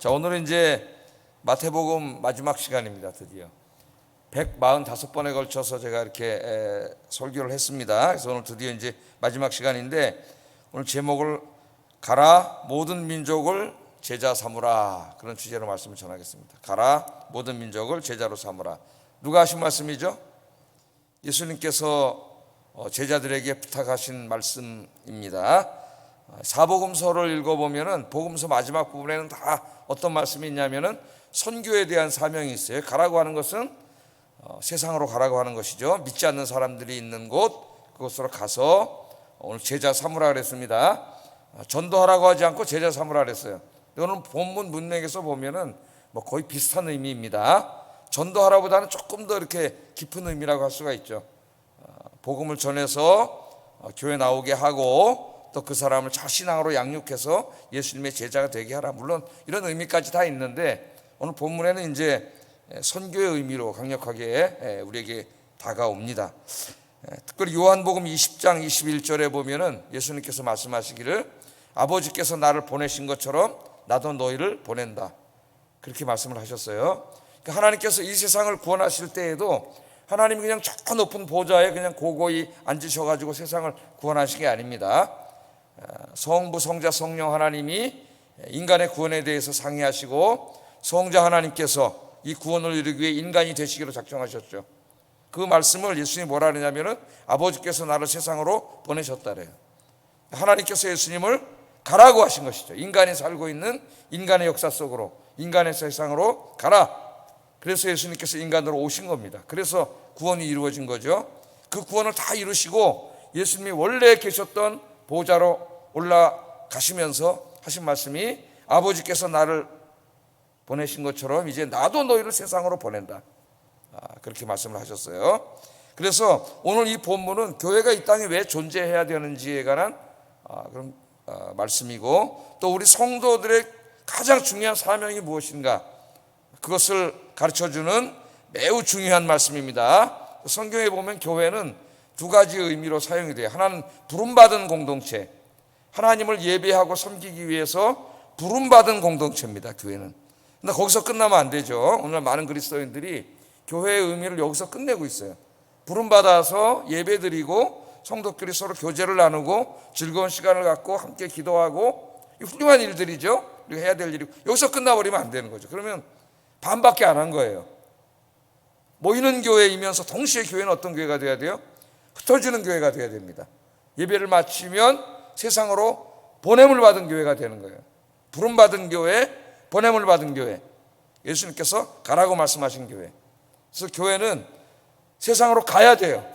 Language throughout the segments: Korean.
자, 오늘은 이제 마태복음 마지막 시간입니다. 드디어 145번에 걸쳐서 제가 이렇게 에, 설교를 했습니다. 그래서 오늘 드디어 이제 마지막 시간인데 오늘 제목을 가라 모든 민족을 제자 삼으라 그런 주제로 말씀을 전하겠습니다. 가라 모든 민족을 제자로 삼으라. 누가 하신 말씀이죠? 예수님께서 어, 제자들에게 부탁하신 말씀입니다. 어, 사복음서를 읽어보면은 복음서 마지막 부분에는 다 어떤 말씀이 있냐면은 선교에 대한 사명이 있어요. 가라고 하는 것은 어, 세상으로 가라고 하는 것이죠. 믿지 않는 사람들이 있는 곳 그곳으로 가서 오늘 제자 삼으라 그랬습니다. 어, 전도하라고 하지 않고 제자 삼으라 그랬어요. 오늘 본문 문맥에서 보면은 뭐 거의 비슷한 의미입니다. 전도하라보다는 조금 더 이렇게 깊은 의미라고 할 수가 있죠. 복음을 전해서 어, 교회 나오게 하고 또 그 사람을 자신앙으로 양육해서 예수님의 제자가 되게 하라. 물론 이런 의미까지 다 있는데 오늘 본문에는 이제 선교의 의미로 강력하게 우리에게 다가옵니다. 특별히 요한복음 20장 21절에 보면은 예수님께서 말씀하시기를 아버지께서 나를 보내신 것처럼 나도 너희를 보낸다. 그렇게 말씀을 하셨어요. 그러니까 하나님께서 이 세상을 구원하실 때에도 하나님이 그냥 저 높은 보좌에 그냥 고고히 앉으셔가지고 세상을 구원하신 게 아닙니다. 성부, 성자, 성령 하나님이 인간의 구원에 대해서 상의하시고 성자 하나님께서 이 구원을 이루기 위해 인간이 되시기로 작정하셨죠. 그 말씀을 예수님이 뭐라 하느냐면은 아버지께서 나를 세상으로 보내셨다래요. 하나님께서 예수님을 가라고 하신 것이죠. 인간이 살고 있는 인간의 역사 속으로 인간의 세상으로 가라. 그래서 예수님께서 인간으로 오신 겁니다. 그래서 구원이 이루어진 거죠. 그 구원을 다 이루시고 예수님이 원래 계셨던 보좌로 올라가시면서 하신 말씀이 아버지께서 나를 보내신 것처럼 이제 나도 너희를 세상으로 보낸다. 아, 그렇게 말씀을 하셨어요. 그래서 오늘 이 본문은 교회가 이 땅에 왜 존재해야 되는지에 관한 아, 그런 아, 말씀이고 또 우리 성도들의 가장 중요한 사명이 무엇인가 그것을 가르쳐 주는 매우 중요한 말씀입니다. 성경에 보면 교회는 두 가지 의미로 사용이 돼요. 하나는 부름받은 공동체, 하나님을 예배하고 섬기기 위해서 부름받은 공동체입니다. 교회는. 근데 거기서 끝나면 안 되죠. 오늘 많은 그리스도인들이 교회의 의미를 여기서 끝내고 있어요. 부름받아서 예배드리고 성도끼리 서로 교제를 나누고 즐거운 시간을 갖고 함께 기도하고 훌륭한 일들이죠. 우리가 해야 될 일이고 여기서 끝나버리면 안 되는 거죠. 그러면 반밖에 안 한 거예요. 모이는 교회이면서 동시에 교회는 어떤 교회가 돼야 돼요? 흩어지는 교회가 돼야 됩니다. 예배를 마치면 세상으로 보냄을 받은 교회가 되는 거예요. 부름 받은 교회, 보냄을 받은 교회. 예수님께서 가라고 말씀하신 교회. 그래서 교회는 세상으로 가야 돼요.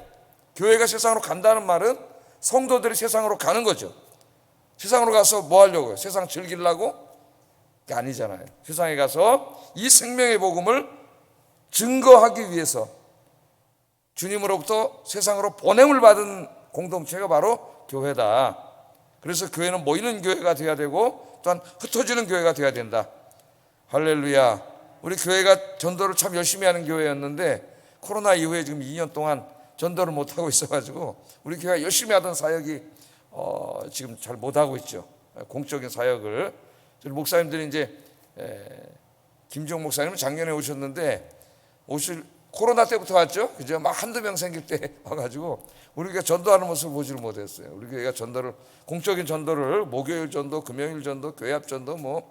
교회가 세상으로 간다는 말은 성도들이 세상으로 가는 거죠. 세상으로 가서 뭐 하려고요? 세상 즐기려고? 그게 아니잖아요. 세상에 가서 이 생명의 복음을 증거하기 위해서 주님으로부터 세상으로 보냄을 받은 공동체가 바로 교회다. 그래서 교회는 모이는 교회가 되어야 되고 또한 흩어지는 교회가 되어야 된다. 할렐루야. 우리 교회가 전도를 참 열심히 하는 교회였는데 코로나 이후에 지금 2년 동안 전도를 못 하고 있어가지고 우리 교회가 열심히 하던 사역이 어, 지금 잘 못 하고 있죠. 공적인 사역을 목사님들이 이제 에, 김종 목사님은 작년에 오셨는데 오실 코로나 때부터 왔죠. 그죠? 막 한두 명 생길 때 와가지고 우리가 전도하는 모습을 보지를 못했어요. 우리 교회가 전도를 공적인 전도를 목요일 전도, 금요일 전도, 교회 앞 전도, 뭐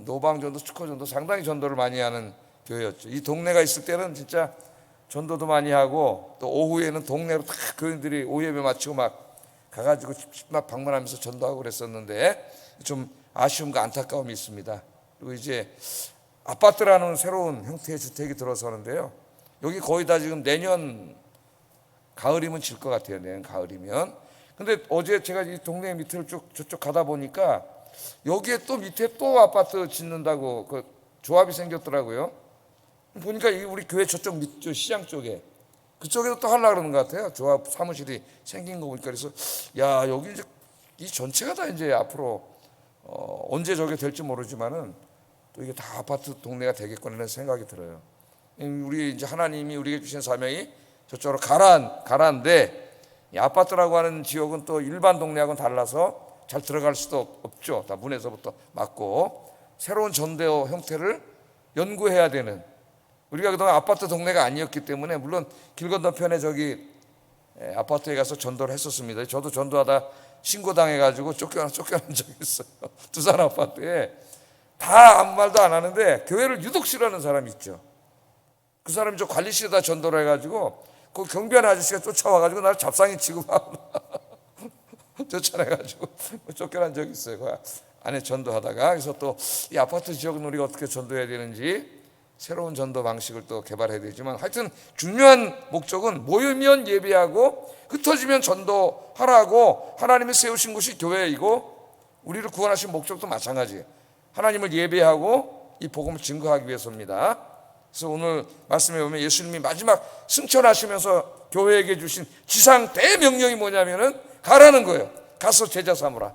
노방 전도, 축호 전도 상당히 전도를 많이 하는 교회였죠. 이 동네가 있을 때는 진짜 전도도 많이 하고 또 오후에는 동네로 다 교인들이 오예배 마치고 막 가가지고 막 방문하면서 전도하고 그랬었는데 좀 아쉬움과 안타까움이 있습니다. 그리고 이제 아파트라는 새로운 형태의 주택이 들어서는데요. 여기 거의 다 지금 내년 가을이면 질 것 같아요. 내년 가을이면. 근데 어제 제가 이 동네 밑을 쭉 저쪽 가다 보니까 여기에 또 밑에 또 아파트 짓는다고 그 조합이 생겼더라고요. 보니까 이 우리 교회 저쪽 밑 시장 쪽에 그쪽에도 또 하려고 그러는 것 같아요. 조합 사무실이 생긴 거 보니까 그래서 야 여기 이제 이 전체가 다 이제 앞으로 어, 언제 저게 될지 모르지만은 또 이게 다 아파트 동네가 되겠구나라는 생각이 들어요. 우리 이제 하나님이 우리에게 주신 사명이 저쪽으로 가라인데 이 아파트라고 하는 지역은 또 일반 동네하고는 달라서 잘 들어갈 수도 없죠. 다 문에서부터 막고 새로운 전도 형태를 연구해야 되는 우리가 그동안 아파트 동네가 아니었기 때문에 물론 길 건너편에 저기 예, 아파트에 가서 전도를 했었습니다. 저도 전도하다 신고당해가지고 쫓겨나 쫓겨난 적이 있어요. 두산 아파트에 다 아무 말도 안 하는데 교회를 유독 싫어하는 사람이 있죠. 그 사람이 저 관리실에다 전도를 해가지고 그 경비하는 아저씨가 쫓아와가지고 나를 잡상이 취급하고 쫓아내가지고 쫓겨난 적이 있어요. 그 안에 전도하다가 그래서 또 이 아파트 지역은 우리가 어떻게 전도해야 되는지 새로운 전도 방식을 또 개발해야 되지만 하여튼 중요한 목적은 모이면 예배하고 흩어지면 전도하라고 하나님이 세우신 곳이 교회이고 우리를 구원하신 목적도 마찬가지예요. 하나님을 예배하고 이 복음을 증거하기 위해서입니다. 그래서 오늘 말씀에 보면 예수님이 마지막 승천하시면서 교회에게 주신 지상 대명령이 뭐냐면은 가라는 거예요. 가서 제자 삼으라.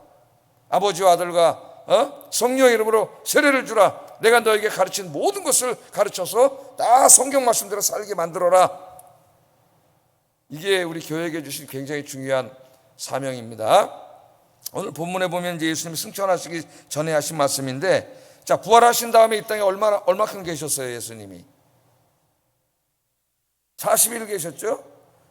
아버지와 아들과 어? 성령 이름으로 세례를 주라. 내가 너에게 가르친 모든 것을 가르쳐서 다 성경 말씀대로 살게 만들어라. 이게 우리 교회에게 주신 굉장히 중요한 사명입니다. 오늘 본문에 보면 이제 예수님이 승천하시기 전에 하신 말씀인데, 자 부활하신 다음에 이 땅에 얼마나 얼마큼 계셨어요, 예수님이? 40일 계셨죠?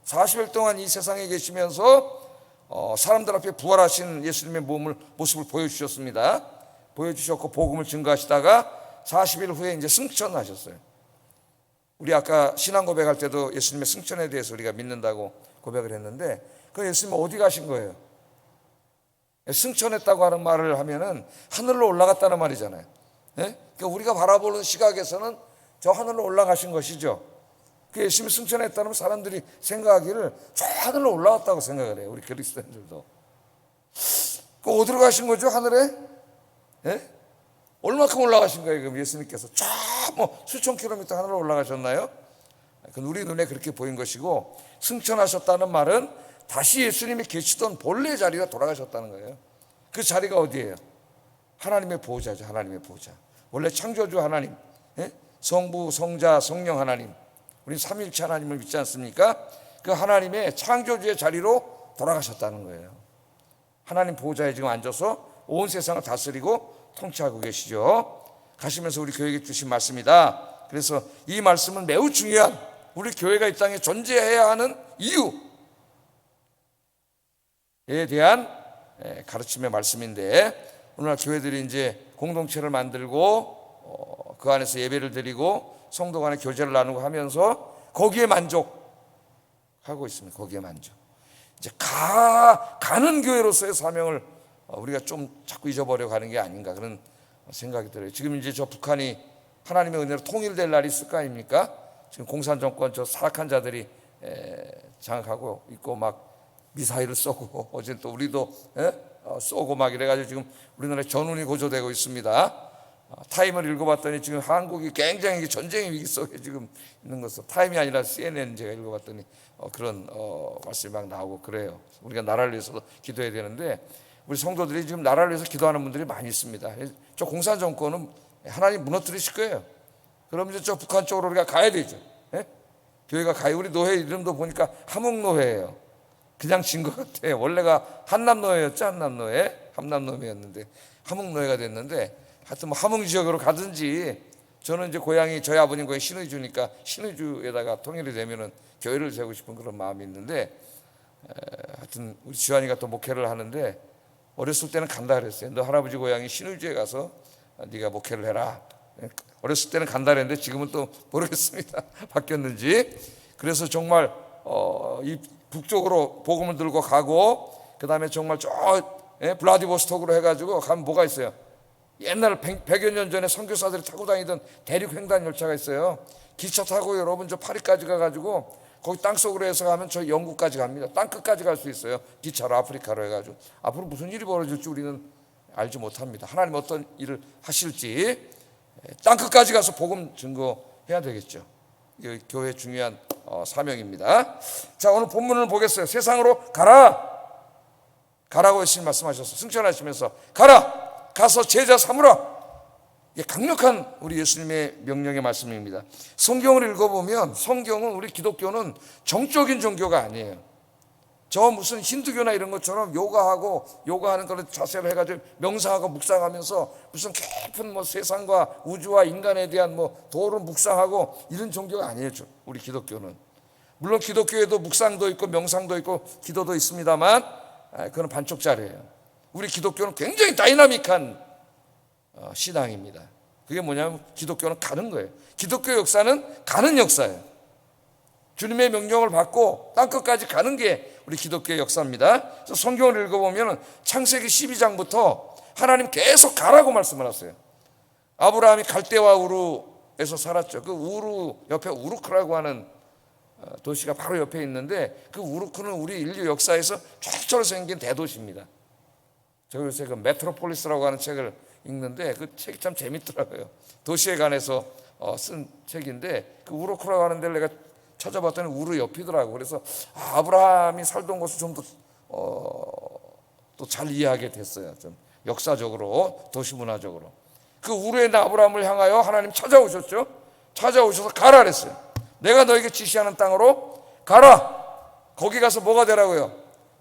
40일 동안 이 세상에 계시면서 어, 사람들 앞에 부활하신 예수님의 몸을 모습을 보여주셨습니다. 보여주셨고 복음을 증거하시다가 40일 후에 이제 승천하셨어요. 우리 아까 신앙 고백할 때도 예수님의 승천에 대해서 우리가 믿는다고 고백을 했는데 그 예수님 어디 가신 거예요? 승천했다고 하는 말을 하면은 하늘로 올라갔다는 말이잖아요. 예? 그러니까 우리가 바라보는 시각에서는 저 하늘로 올라가신 것이죠. 그 예수님이 승천했다면 사람들이 생각하기를 저 하늘로 올라갔다고 생각을 해요. 우리 그리스도인들도. 그 어디로 가신 거죠? 하늘에? 예? 얼마큼 올라가신 거예요? 그럼 예수님께서 쫙 뭐 수천 킬로미터 하늘로 올라가셨나요? 그건 우리 눈에 그렇게 보인 것이고 승천하셨다는 말은 다시 예수님이 계시던 본래 자리가 돌아가셨다는 거예요. 그 자리가 어디예요? 하나님의 보호자죠. 하나님의 보호자. 원래 창조주 하나님, 예? 성부, 성자, 성령 하나님. 우리 삼일체 하나님을 믿지 않습니까? 그 하나님의 창조주의 자리로 돌아가셨다는 거예요. 하나님 보호자에 지금 앉아서 온 세상을 다스리고 통치하고 계시죠. 가시면서 우리 교회에 주신 말씀이다. 그래서 이 말씀은 매우 중요한 우리 교회가 이 땅에 존재해야 하는 이유에 대한 가르침의 말씀인데 오늘날 교회들이 이제 공동체를 만들고 어, 그 안에서 예배를 드리고 성도 간의 교제를 나누고 하면서 거기에 만족하고 있습니다. 거기에 만족. 이제 가 가는 교회로서의 사명을 어, 우리가 좀 자꾸 잊어버려 가는 게 아닌가 그런 생각이 들어요. 지금 이제 저 북한이 하나님의 은혜로 통일될 날이 있을 거 아닙니까? 지금 공산 정권 저 사악한 자들이 장악하고 있고 막 미사일을 쏘고 어제 또 우리도 어, 쏘고 막 이래가지고 지금 우리나라에 전운이 고조되고 있습니다. 어, 타임을 읽어봤더니 지금 한국이 굉장히 전쟁의 위기 속에 지금 있는 것으로 타임이 아니라 CNN 제가 읽어봤더니 어, 그런 어, 말씀이 막 나오고 그래요. 우리가 나라를 위해서 기도해야 되는데 우리 성도들이 지금 나라를 위해서 기도하는 분들이 많이 있습니다. 저 공산 정권은 하나님 무너뜨리실 거예요. 그럼 이제 저 북한 쪽으로 우리가 가야 되죠. 예? 교회가 가요. 우리 노회 이름도 보니까 함흥노회예요. 그냥 진 것 같아요. 원래가 한남노회였죠. 한남노회. 함남노회였는데 함흥노회가 됐는데 하여튼 뭐 함흥 지역으로 가든지 저는 이제 고향이 저희 아버님 고향 신의주니까 신의주에다가 통일이 되면은 교회를 세우고 싶은 그런 마음이 있는데 하여튼 우리 지환이가 또 목회를 하는데 어렸을 때는 간다 그랬어요. 너 할아버지 고향이 신의주에 가서 네가 목회를 해라. 어렸을 때는 간다 그랬는데 지금은 또 모르겠습니다. 바뀌었는지. 그래서 정말 어, 이 북쪽으로 복음을 들고 가고 그 다음에 정말 저 예, 블라디보스톡으로 해가지고 가면 뭐가 있어요? 옛날 100 여 년 전에 선교사들이 타고 다니던 대륙 횡단 열차가 있어요. 기차 타고 여러분 저 파리까지 가가지고 거기 땅 속으로 해서 가면 저 영국까지 갑니다. 땅 끝까지 갈 수 있어요. 기차로 아프리카로 해가지고 앞으로 무슨 일이 벌어질지 우리는 알지 못합니다. 하나님 어떤 일을 하실지 땅 끝까지 가서 복음 증거해야 되겠죠. 이 교회 중요한 어, 사명입니다. 자 오늘 본문을 보겠어요. 세상으로 가라. 가라고 예수님 말씀하셨어. 승천하시면서 가라. 가서 제자 삼으라. 이게 강력한 우리 예수님의 명령의 말씀입니다. 성경을 읽어보면 성경은 우리 기독교는 정적인 종교가 아니에요. 저 무슨 힌두교나 이런 것처럼 요가하고 요가하는 거를 자세로 해가지고 명상하고 묵상하면서 무슨 깊은 뭐 세상과 우주와 인간에 대한 뭐 도를 묵상하고 이런 종교가 아니에요. 우리 기독교는 물론 기독교에도 묵상도 있고 명상도 있고 기도도 있습니다만 아, 그건 반쪽짜리예요. 우리 기독교는 굉장히 다이나믹한 어, 신앙입니다. 그게 뭐냐면 기독교는 가는 거예요. 기독교 역사는 가는 역사예요. 주님의 명령을 받고 땅 끝까지 가는 게 우리 기독교의 역사입니다. 그래서 성경을 읽어보면 창세기 12장부터 하나님 계속 가라고 말씀을 하세요. 아브라함이 갈대와 우르에서 살았죠. 그 우르 옆에 우르크라고 하는 어, 도시가 바로 옆에 있는데 그 우르크는 우리 인류 역사에서 최초로 생긴 대도시입니다. 제가 요새 그 메트로폴리스라고 하는 책을 읽는데 그 책이 참 재밌더라고요. 도시에 관해서 어, 쓴 책인데 그 우르크라고 하는 데를 내가 찾아봤더니 우르 옆이더라고. 그래서 아, 아브라함이 살던 곳을 좀더 어, 또 잘 이해하게 됐어요. 좀 역사적으로 도시 문화적으로. 그 있는 아브라함을 향하여 하나님 찾아오셨죠. 찾아오셔서 가라 그랬어요. 내가 너에게 지시하는 땅으로 가라. 거기 가서 뭐가 되라고요?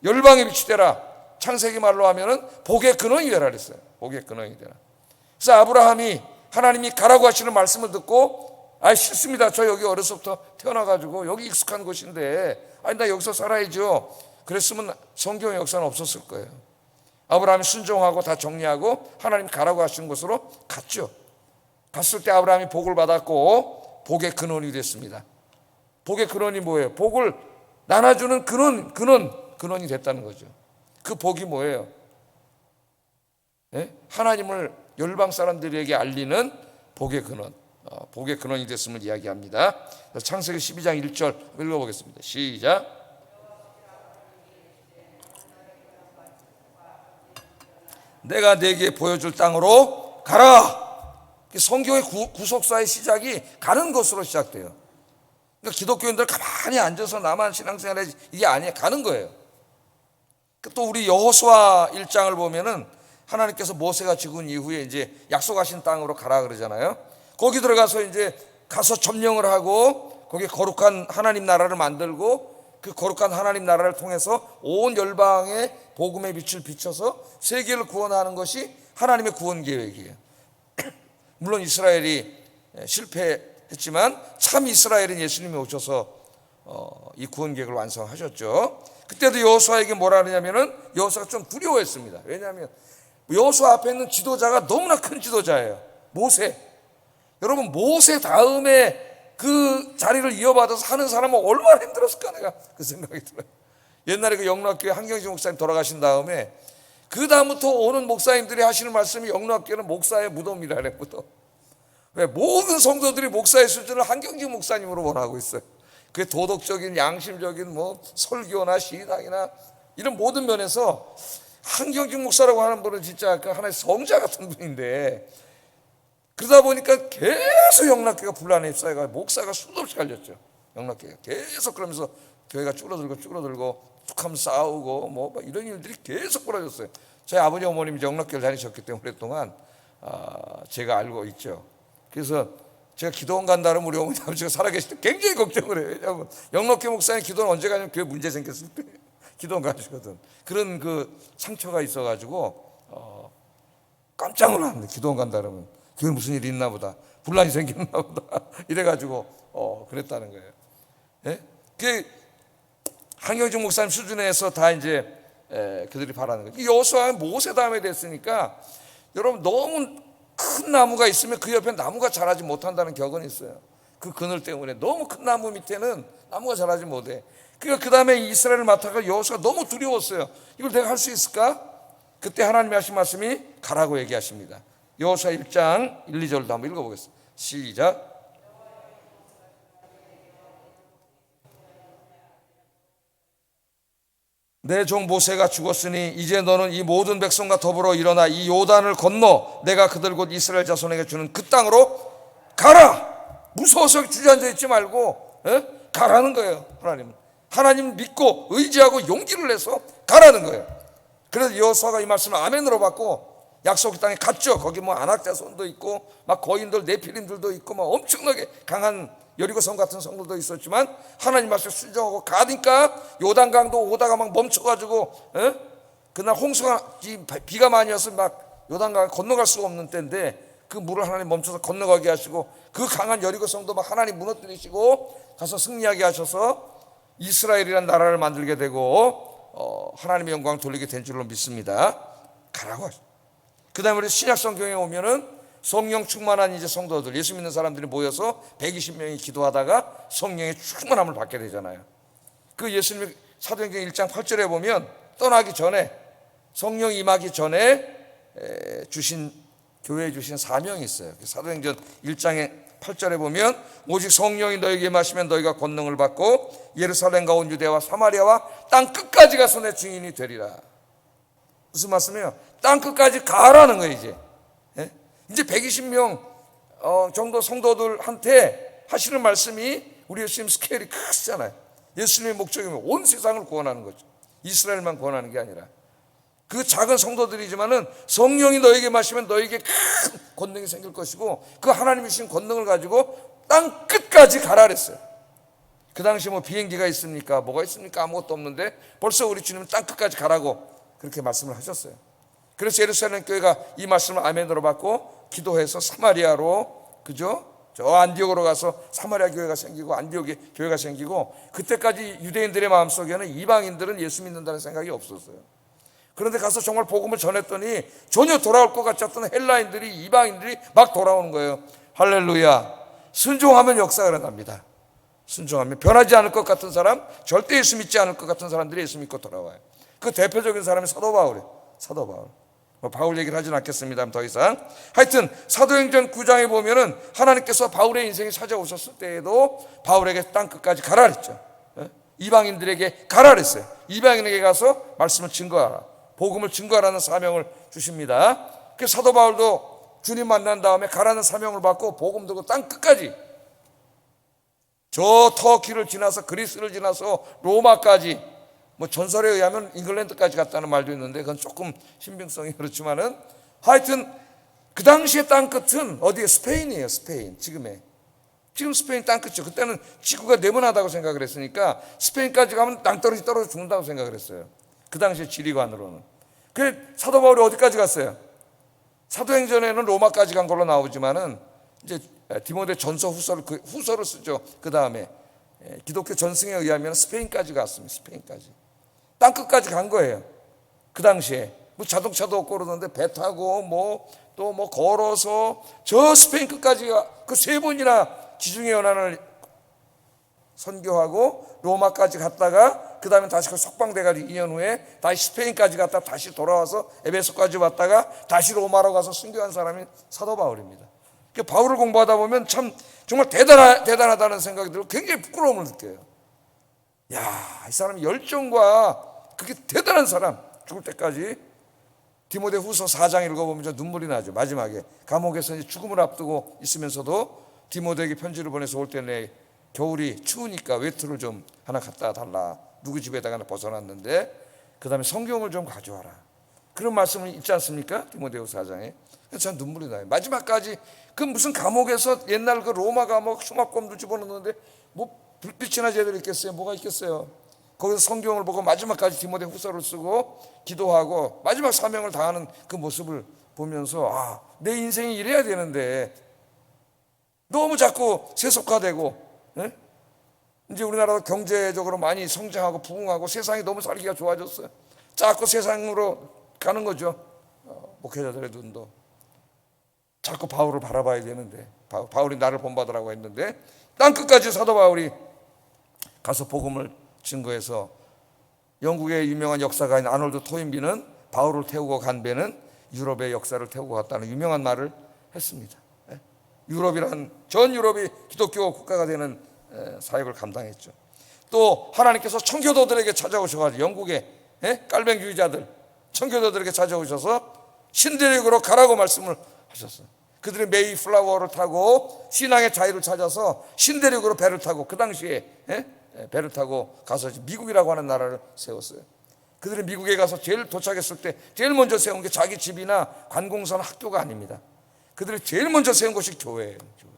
열방의 빛이 되라. 창세기 말로 하면은 복의 근원이 되라 그랬어요. 복의 근원이 되라. 그래서 아브라함이 하나님이 가라고 하시는 말씀을 듣고 아 싫습니다. 저 여기 어려서부터 태어나가지고 여기 익숙한 곳인데 아니 나 여기서 살아야죠. 그랬으면 성경 역사는 없었을 거예요. 아브라함이 순종하고 다 정리하고 하나님 가라고 하신 곳으로 갔죠. 갔을 때 아브라함이 복을 받았고 복의 근원이 됐습니다. 복의 근원이 뭐예요? 복을 나눠주는 근원, 근원, 근원이 됐다는 거죠. 그 복이 뭐예요? 예? 하나님을 열방 사람들에게 알리는 복의 근원, 어, 복의 근원이 됐음을 이야기합니다. 창세기 12장 1절 읽어보겠습니다. 시작. 내가 내게 보여줄 땅으로 가라. 성경의 구, 구속사의 시작이 가는 것으로 시작돼요. 그러니까 기독교인들 가만히 앉아서 나만 신앙생활 해 이게 아니에요. 가는 거예요. 또 우리 여호수아 1장을 보면은 하나님께서 모세가 죽은 이후에 이제 약속하신 땅으로 가라 그러잖아요. 거기 들어가서 이제 가서 점령을 하고 거기 거룩한 하나님 나라를 만들고 그 거룩한 하나님 나라를 통해서 온 열방에 복음의 빛을 비춰서 세계를 구원하는 것이 하나님의 구원 계획이에요. 물론 이스라엘이 실패했지만 참 이스라엘은 예수님이 오셔서 어, 이 구원 계획을 완성하셨죠. 그때도 여호수아에게 뭐라 그러냐면은 여호수아가 좀 두려워했습니다. 왜냐하면 여호수아 앞에 있는 지도자가 너무나 큰 지도자예요. 모세. 여러분 모세 다음에 그 자리를 이어받아서 하는 사람은 얼마나 힘들었을까 내가 그 생각이 들어요. 옛날에 그 영락교회 한경지 목사님 돌아가신 다음에 그 다음부터 오는 목사님들이 하시는 말씀이 영락교회는 목사의 무덤이라 그래 무덤. 왜 모든 성도들이 목사의 수준을 한경지 목사님으로 원하고 있어요. 그게 도덕적인 양심적인 뭐 설교나 시당이나 이런 모든 면에서 한경직 목사라고 하는 분은 진짜 그 하나의 성자 같은 분인데 그러다 보니까 계속 영락교회가 분란에 휩싸여가 목사가 수도 없이 갈렸죠. 영락교회가 계속 그러면서 교회가 줄어들고 줄어들고 툭하면 싸우고 뭐 이런 일들이 계속 벌어졌어요. 저희 아버지 어머님이 영락교회를 다니셨기 때문에 오랫동안 아, 제가 알고 있죠. 그래서 제가 기도원 간다면 우리 어머니 아버지가 살아계실 때 굉장히 걱정을 해요. 왜냐하면 영락교 목사님 기도는 언제 가냐면 교회 문제 생겼을 때 기도원 가시거든. 그런 그 상처가 있어가지고 어, 깜짝 놀랐는데 기도원 간다 그러면 교회 무슨 일이 있나 보다. 분란이 생겼나 보다. 이래가지고 어, 그랬다는 거예요. 예? 그 한경중 목사님 수준에서 다 이제 에, 그들이 바라는 거예요. 여호수아 모세 다음에 됐으니까 여러분 너무 큰 나무가 있으면 그 옆에 나무가 자라지 못한다는 격언이 있어요. 그 그늘 때문에 너무 큰 나무 밑에는 나무가 자라지 못해. 그러니까 그 다음에 이스라엘을 맡아가 여호수아가 너무 두려웠어요. 이걸 내가 할 수 있을까? 그때 하나님이 하신 말씀이 가라고 얘기하십니다. 여호수아 1장 1, 2절도 한번 읽어보겠습니다. 시작. 내 종 모세가 죽었으니 이제 너는 이 모든 백성과 더불어 일어나 이 요단을 건너 내가 그들 곧 이스라엘 자손에게 주는 그 땅으로 가라. 무서워서 주저앉아 있지 말고 에? 가라는 거예요. 하나님. 하나님 믿고 의지하고 용기를 내서 가라는 거예요. 그래서 여호수아가 이 말씀을 아멘으로 받고 약속 땅에 갔죠. 거기 뭐 안악자손도 있고 막 거인들 네피림들도 있고 막 엄청나게 강한 여리고성 같은 성도도 있었지만 하나님 말씀 순종하고 가니까 요단강도 오다가 막 멈춰가지고 에? 그날 홍수가 비- 비가 많이 와서 막 요단강 건너갈 수가 없는 때인데 그 물을 하나님 멈춰서 건너가게 하시고 그 강한 여리고성도 막 하나님 무너뜨리시고 가서 승리하게 하셔서 이스라엘이라는 나라를 만들게 되고 어, 하나님의 영광 돌리게 된 줄로 믿습니다. 가라고 하죠. 그 다음에 우리 신약 성경에 오면은 성령 충만한 이제 성도들 예수 믿는 사람들이 모여서 120명이 기도하다가 성령의 충만함을 받게 되잖아요. 그 예수님의 사도행전 1장 8절에 보면 떠나기 전에 성령 임하기 전에 에, 주신 교회에 주신 사명이 있어요. 그 사도행전 1장의 8절에 보면 오직 성령이 너에게 마시면 너희가 권능을 받고 예루살렘과 온 유대와 사마리아와 땅 끝까지 가서 내 증인이 되리라. 무슨 말씀이에요? 땅 끝까지 가라는 거예요, 이제. 예? 이제 120명 어, 정도 성도들한테 하시는 말씀이 우리 예수님 스케일이 크잖아요. 예수님의 목적이면 온 세상을 구원하는 거죠. 이스라엘만 구원하는 게 아니라. 그 작은 성도들이지만은 성령이 너에게 마시면 너에게 큰 권능이 생길 것이고 그 하나님이 주신 권능을 가지고 땅 끝까지 가라 그랬어요. 그 당시 뭐 비행기가 있습니까? 뭐가 있습니까? 아무것도 없는데 벌써 우리 주님은 땅 끝까지 가라고 그렇게 말씀을 하셨어요. 그래서 예루살렘 교회가 이 말씀을 아멘으로 받고 기도해서 사마리아로 그죠? 저 안디옥으로 가서 사마리아 교회가 생기고 안디옥에 교회가 생기고 그때까지 유대인들의 마음속에는 이방인들은 예수 믿는다는 생각이 없었어요. 그런데 가서 정말 복음을 전했더니 전혀 돌아올 것 같지 않던 헬라인들이 이방인들이 막 돌아오는 거예요. 할렐루야. 순종하면 역사가 일어납니다. 순종하면 변하지 않을 것 같은 사람, 절대 예수 믿지 않을 것 같은 사람들이 예수 믿고 돌아와요. 그 대표적인 사람이 사도 바울이에요. 사도 바울. 뭐 바울 얘기를 하진 않겠습니다. 더 이상. 하여튼 사도행전 9장에 보면은 하나님께서 바울의 인생에 찾아오셨을 때에도 바울에게 땅 끝까지 가라 그랬죠. 예? 이방인들에게 가라 그랬어요. 이방인에게 가서 말씀을 증거하라. 복음을 증거하라는 사명을 주십니다. 그 사도 바울도 주님 만난 다음에 가라는 사명을 받고 복음 들고 땅 끝까지 저 터키를 지나서 그리스를 지나서 로마까지 뭐 전설에 의하면 잉글랜드까지 갔다는 말도 있는데 그건 조금 신빙성이 그렇지만은 하여튼 그 당시의 땅 끝은 어디에? 스페인이에요 스페인. 지금의. 지금 스페인 땅 끝이죠. 그때는 지구가 네모나다고 생각을 했으니까 스페인까지 가면 땅떨어지 떨어져 죽는다고 생각을 했어요. 그 당시의 지리관으로는. 그 사도 바울이 어디까지 갔어요? 사도행전에는 로마까지 간 걸로 나오지만은 이제 디모데 전서 후서를 그 후서를 쓰죠. 그 다음에. 기독교 전승에 의하면 스페인까지 갔습니다. 스페인까지 땅 끝까지 간 거예요. 그 당시에 뭐 자동차도 없고 그러는데 배 타고 뭐 또뭐 걸어서 저 스페인 끝까지 그세 번이나 지중해 연안을 선교하고 로마까지 갔다가 그 다음에 다시 그 석방돼가지고 2년 후에 다시 스페인까지 갔다 다시 돌아와서 에베소까지 왔다가 다시 로마로 가서 순교한 사람이 사도 바울입니다. 그 바울을 공부하다 보면 참 정말 대단하, 대단하다는 생각이 들고 굉장히 부끄러움을 느껴요. 야, 이 사람 열정과 그게 대단한 사람 죽을 때까지 디모데 후서 4장 읽어보면 저 눈물이 나죠. 마지막에 감옥에서 이제 죽음을 앞두고 있으면서도 디모데에게 편지를 보내서 올 때내 겨울이 추우니까 외투를 좀 하나 갖다 달라. 누구 집에다가 하나 벗어놨는데 그 다음에 성경을 좀 가져와라. 그런 말씀을 있지 않습니까? 디모데후서 4장에. 그래서 참 눈물이 나요. 마지막까지 그 무슨 감옥에서 옛날 그 로마 감옥 흉악범도 집어넣는데 뭐 불빛이나 제대로 있겠어요? 뭐가 있겠어요? 거기서 성경을 보고 마지막까지 디모데 후서를 쓰고 기도하고 마지막 사명을 다하는 그 모습을 보면서 아, 내 인생이 이래야 되는데 너무 자꾸 세속화되고 예? 이제 우리나라도 경제적으로 많이 성장하고 부흥하고 세상이 너무 살기가 좋아졌어요. 자꾸 세상으로 가는 거죠. 어, 목회자들의 눈도. 자꾸 바울을 바라봐야 되는데 바- 바울이 나를 본받으라고 했는데 땅 끝까지 사도 바울이 가서 복음을 증거해서 영국의 유명한 역사가인 아놀드 토인비는 바울을 태우고 간 배는 유럽의 역사를 태우고 갔다는 유명한 말을 했습니다. 예? 유럽이란 전 유럽이 기독교 국가가 되는 에, 사역을 감당했죠. 또 하나님께서 청교도들에게 찾아오셔가지고 영국의 예? 깔뱅주의자들 청교도들에게 찾아오셔서 신대륙으로 가라고 말씀을 하셨어요. 그들이 메이 플라워를 타고 신앙의 자유를 찾아서 신대륙으로 배를 타고 그 당시에 예? 예, 배를 타고 가서 미국이라고 하는 나라를 세웠어요. 그들이 미국에 가서 제일 도착했을 때 제일 먼저 세운 게 자기 집이나 관공서나 학교가 아닙니다. 그들이 제일 먼저 세운 곳이 교회예요. 교회.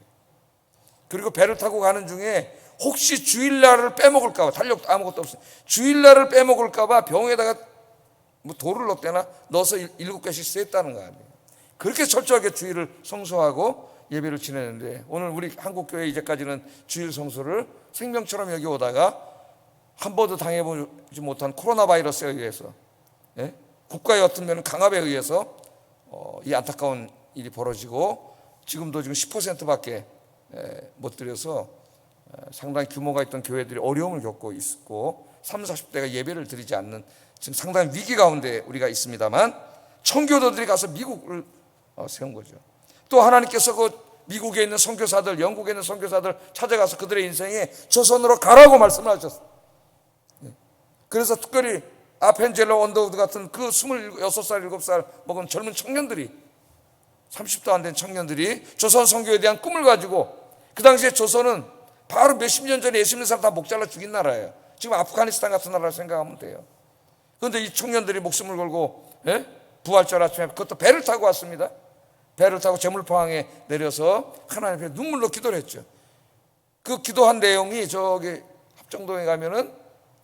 그리고 배를 타고 가는 중에 혹시 주일날을 빼먹을까봐 달력도 아무것도 없어요. 주일날을 빼먹을까봐 병에다가 뭐 돌을 넣대나 넣어서 일- 일곱 개씩 쐈다는 거 아니에요. 그렇게 철저하게 주일을 성수하고 예배를 지내는데 오늘 우리 한국 교회 이제까지는 주일 성수를 생명처럼 여기 오다가 한 번도 당해보지 못한 코로나 바이러스에 의해서 예? 국가의 어떤 면은 강압에 의해서 어, 이 안타까운 일이 벌어지고 지금도 지금 10%밖에 못 드려서 에, 상당히 규모가 있던 교회들이 어려움을 겪고 있고 3, 40대가 예배를 드리지 않는 지금 상당히 위기 가운데 우리가 있습니다만 청교도들이 가서 미국을 어, 세운 거죠. 또 하나님께서 그 미국에 있는 선교사들, 영국에 있는 선교사들 찾아가서 그들의 인생에 조선으로 가라고 말씀을 하셨어요. 예. 그래서 특별히 아펜젤러 언더우드 같은 그 26살, 7살 먹은 젊은 청년들이 30도 안 된 청년들이 조선 선교에 대한 꿈을 가지고 그 당시에 조선은 바로 몇십 년 전에 예수 믿는 사람 다 목 잘라 죽인 나라예요. 지금 아프가니스탄 같은 나라를 생각하면 돼요. 그런데 이 청년들이 목숨을 걸고 예? 부활절 아침에 그것도 배를 타고 왔습니다. 배를 타고 제물포항에 내려서 하나님 앞에 눈물로 기도를 했죠. 그 기도한 내용이 저기 합정동에 가면은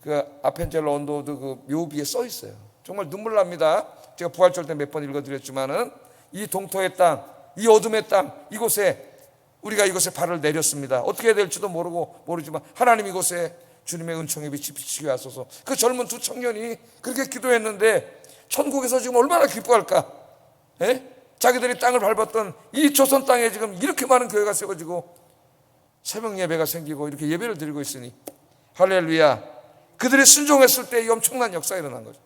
그 아펜젤러 언더우드 그 묘비에 써 있어요. 정말 눈물 납니다. 제가 부활절 때 몇 번 읽어드렸지만은 이 동토의 땅, 이 어둠의 땅, 이곳에 우리가 이곳에 발을 내렸습니다. 어떻게 될지도 모르고 모르지만 하나님 이곳에 주님의 은총의 빛이 비치게 하소서. 그 젊은 두 청년이 그렇게 기도했는데 천국에서 지금 얼마나 기뻐할까? 예? 자기들이 땅을 밟았던 이 조선 땅에 지금 이렇게 많은 교회가 세워지고 새벽 예배가 생기고 이렇게 예배를 드리고 있으니 할렐루야. 그들이 순종했을 때 이 엄청난 역사가 일어난 거죠.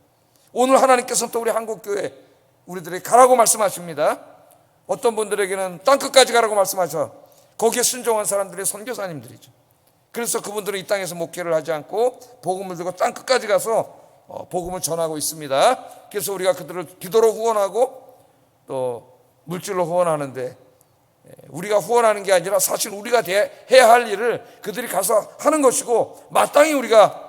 오늘 하나님께서는 또 우리 한국 교회 우리들에게 가라고 말씀하십니다. 어떤 분들에게는 땅 끝까지 가라고 말씀하셔. 거기에 순종한 사람들이 선교사님들이죠. 그래서 그분들은 이 땅에서 목회를 하지 않고 복음을 들고 땅 끝까지 가서 어, 복음을 전하고 있습니다. 그래서 우리가 그들을 기도로 후원하고 또 물질로 후원하는데 예, 우리가 후원하는 게 아니라 사실 우리가 대- 해야 할 일을 그들이 가서 하는 것이고 마땅히 우리가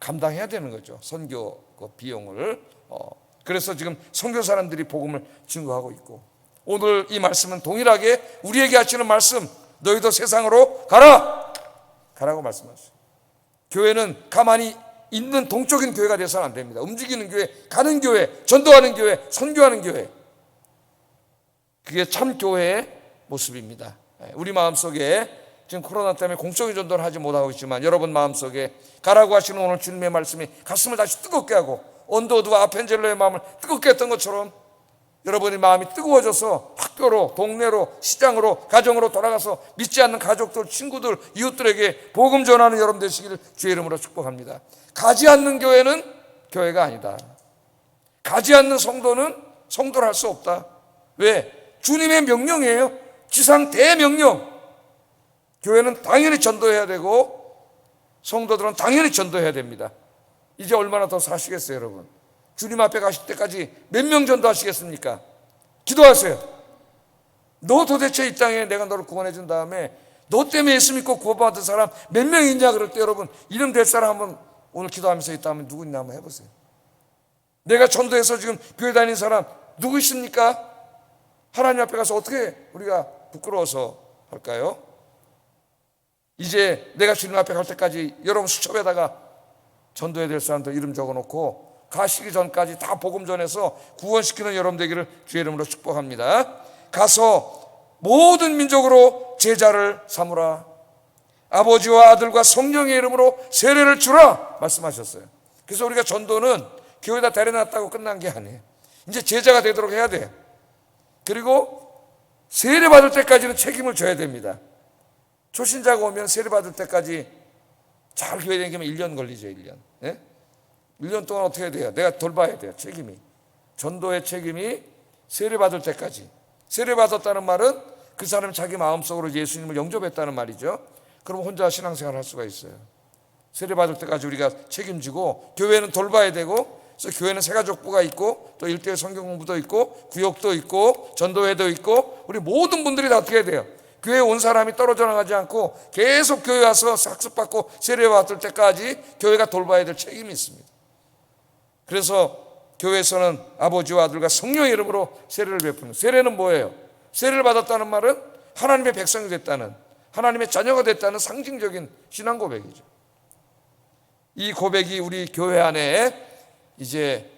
감당해야 되는 거죠. 선교 그 비용을. 어, 그래서 지금 선교 사람들이 복음을 증거하고 있고 오늘 이 말씀은 동일하게 우리에게 하시는 말씀 너희도 세상으로 가라 가라고 말씀하셨어요. 교회는 가만히 있는 동적인 교회가 되어서는 안 됩니다. 움직이는 교회, 가는 교회, 전도하는 교회, 선교하는 교회. 그게 참 교회의 모습입니다. 예, 우리 마음속에 지금 코로나 때문에 공적인 전도를 하지 못하고 있지만 여러분 마음속에 가라고 하시는 오늘 주님의 말씀이 가슴을 다시 뜨겁게 하고 언더우드와 아펜젤로의 마음을 뜨겁게 했던 것처럼 여러분의 마음이 뜨거워져서 학교로, 동네로, 시장으로, 가정으로 돌아가서 믿지 않는 가족들, 친구들, 이웃들에게 복음 전하는 여러분 되시기를 주의 이름으로 축복합니다. 가지 않는 교회는 교회가 아니다. 가지 않는 성도는 성도를 할 수 없다. 왜? 주님의 명령이에요. 지상 대명령. 교회는 당연히 전도해야 되고 성도들은 당연히 전도해야 됩니다. 이제 얼마나 더 사시겠어요, 여러분? 주님 앞에 가실 때까지 몇 명 전도하시겠습니까? 기도하세요. 너 도대체 이 땅에 내가 너를 구원해 준 다음에 너 때문에 예수 믿고 구원받은 사람 몇 명 있냐 그럴 때 여러분 이름 될 사람 한번 오늘 기도하면서 있다면 누구 있나 한번 해보세요. 내가 전도해서 지금 교회 다니는 사람 누구 있습니까? 하나님 앞에 가서 어떻게 우리가 부끄러워서 할까요? 이제 내가 주님 앞에 갈 때까지 여러분 수첩에다가 전도해야 될 사람들 이름 적어놓고 가시기 전까지 다 복음 전해서 구원시키는 여러분 되기를 주의 이름으로 축복합니다. 가서 모든 민족으로 제자를 삼으라. 아버지와 아들과 성령의 이름으로 세례를 주라 말씀하셨어요. 그래서 우리가 전도는 교회다 데려놨다고 끝난 게 아니에요. 이제 제자가 되도록 해야 돼요. 그리고 세례 받을 때까지는 책임을 져야 됩니다. 초신자가 오면 세례 받을 때까지 잘 교회 다니면 1년 걸리죠, 1년. 예? 1년 동안 어떻게 돼요? 내가 돌봐야 돼요, 책임이. 전도의 책임이 세례 받을 때까지. 세례 받았다는 말은 그 사람이 자기 마음속으로 예수님을 영접했다는 말이죠. 그럼 혼자 신앙생활 할 수가 있어요. 세례 받을 때까지 우리가 책임지고 교회는 돌봐야 되고 그래서 교회는 세가족부가 있고 또 일대일 성경 공부도 있고 구역도 있고 전도회도 있고 우리 모든 분들이 다 어떻게 해야 돼요? 교회 온 사람이 떨어져 나가지 않고 계속 교회 와서 학습받고 세례 받을 때까지 교회가 돌봐야 될 책임이 있습니다. 그래서 교회에서는 아버지와 아들과 성령의 이름으로 세례를 베푸는 세례는 뭐예요? 세례를 받았다는 말은 하나님의 백성이 됐다는 하나님의 자녀가 됐다는 상징적인 신앙 고백이죠. 이 고백이 우리 교회 안에 이제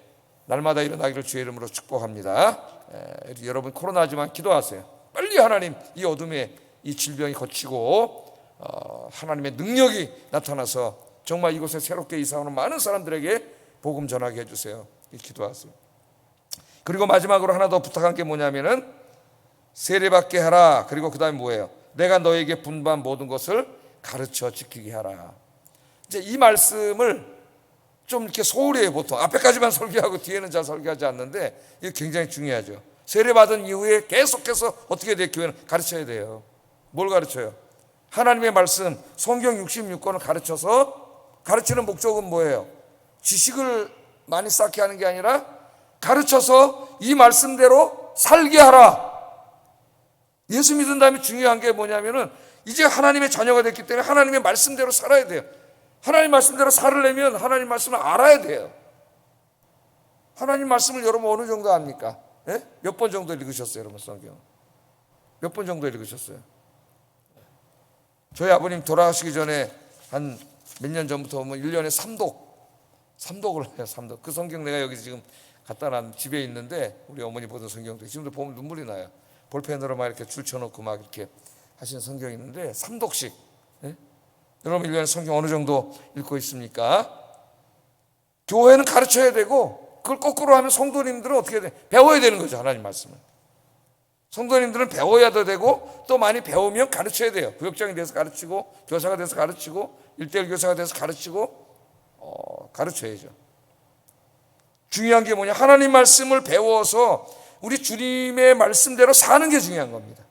날마다 일어나기를 주의 이름으로 축복합니다. 에, 여러분 코로나지만 기도하세요. 빨리 하나님 이 어둠에 이 질병이 거치고 어, 하나님의 능력이 나타나서 정말 이곳에 새롭게 이사오는 많은 사람들에게 복음 전하게 해주세요. 기도하세요. 그리고 마지막으로 하나 더 부탁한 게 뭐냐면은 세례받게 하라. 그리고 그 다음에 뭐예요? 내가 너에게 분반 모든 것을 가르쳐 지키게 하라. 이제 이 말씀을 좀 이렇게 소홀히 해요, 보통. 앞에까지만 설교하고 뒤에는 잘 설교하지 않는데 이게 굉장히 중요하죠. 세례받은 이후에 계속해서 어떻게 돼? 교회는 가르쳐야 돼요. 뭘 가르쳐요? 하나님의 말씀, 성경 66권을 가르쳐서 가르치는 목적은 뭐예요? 지식을 많이 쌓게 하는 게 아니라 가르쳐서 이 말씀대로 살게 하라. 예수 믿은 다음에 중요한 게 뭐냐면은 이제 하나님의 자녀가 됐기 때문에 하나님의 말씀대로 살아야 돼요. 하나님 말씀대로 살으려면 하나님 말씀을 알아야 돼요. 하나님 말씀을 여러분 어느 정도 압니까? 예? 몇번 정도 읽으셨어요, 여러분 성경? 몇 번 정도 읽으셨어요? 저희 아버님 돌아가시기 전에 한 몇 년 전부터 보면 1년에 3독, 3독을 해요, 3독. 그 성경 내가 여기 지금 갖다 놨 집에 있는데 우리 어머니 보던 성경도 지금도 보면 눈물이 나요. 볼펜으로 막 이렇게 줄 쳐놓고 막 이렇게 하신 성경이 있는데 3독씩. 예? 여러분 1년에 성경 어느 정도 읽고 있습니까? 교회는 가르쳐야 되고 그걸 거꾸로 하면 성도님들은 어떻게 돼? 배워야 되는 거죠, 하나님 말씀을. 성도님들은 배워야도 되고 또 많이 배우면 가르쳐야 돼요. 부역장이 돼서 가르치고 교사가 돼서 가르치고 일대일 교사가 돼서 가르치고 어, 가르쳐야죠. 중요한 게 뭐냐? 하나님 말씀을 배워서 우리 주님의 말씀대로 사는 게 중요한 겁니다.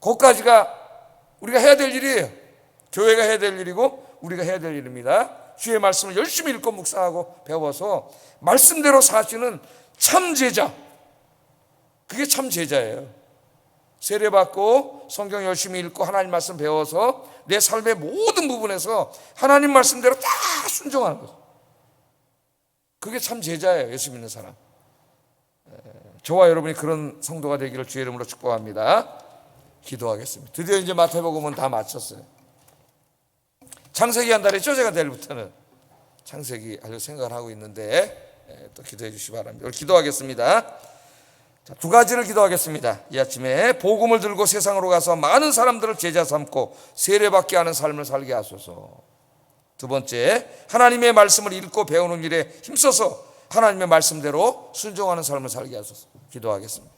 거기까지가 우리가 해야 될 일이에요. 교회가 해야 될 일이고 우리가 해야 될 일입니다. 주의 말씀을 열심히 읽고 묵상하고 배워서 말씀대로 사시는 참 제자. 그게 참 제자예요. 세례받고 성경 열심히 읽고 하나님 말씀 배워서 내 삶의 모든 부분에서 하나님 말씀대로 다 순종하는 거죠. 그게 참 제자예요. 예수 믿는 사람. 저와 여러분이 그런 성도가 되기를 주의 이름으로 축복합니다. 기도하겠습니다. 드디어 이제 마태복음은 다 마쳤어요. 창세기 한 달이죠, 제가 내일부터는. 창세기 하려고 생각을 하고 있는데 예, 또 기도해 주시기 바랍니다. 오늘 기도하겠습니다. 자, 두 가지를 기도하겠습니다. 이 아침에 복음을 들고 세상으로 가서 많은 사람들을 제자 삼고 세례받게 하는 삶을 살게 하소서. 두 번째, 하나님의 말씀을 읽고 배우는 일에 힘써서 하나님의 말씀대로 순종하는 삶을 살게 하소서. 기도하겠습니다.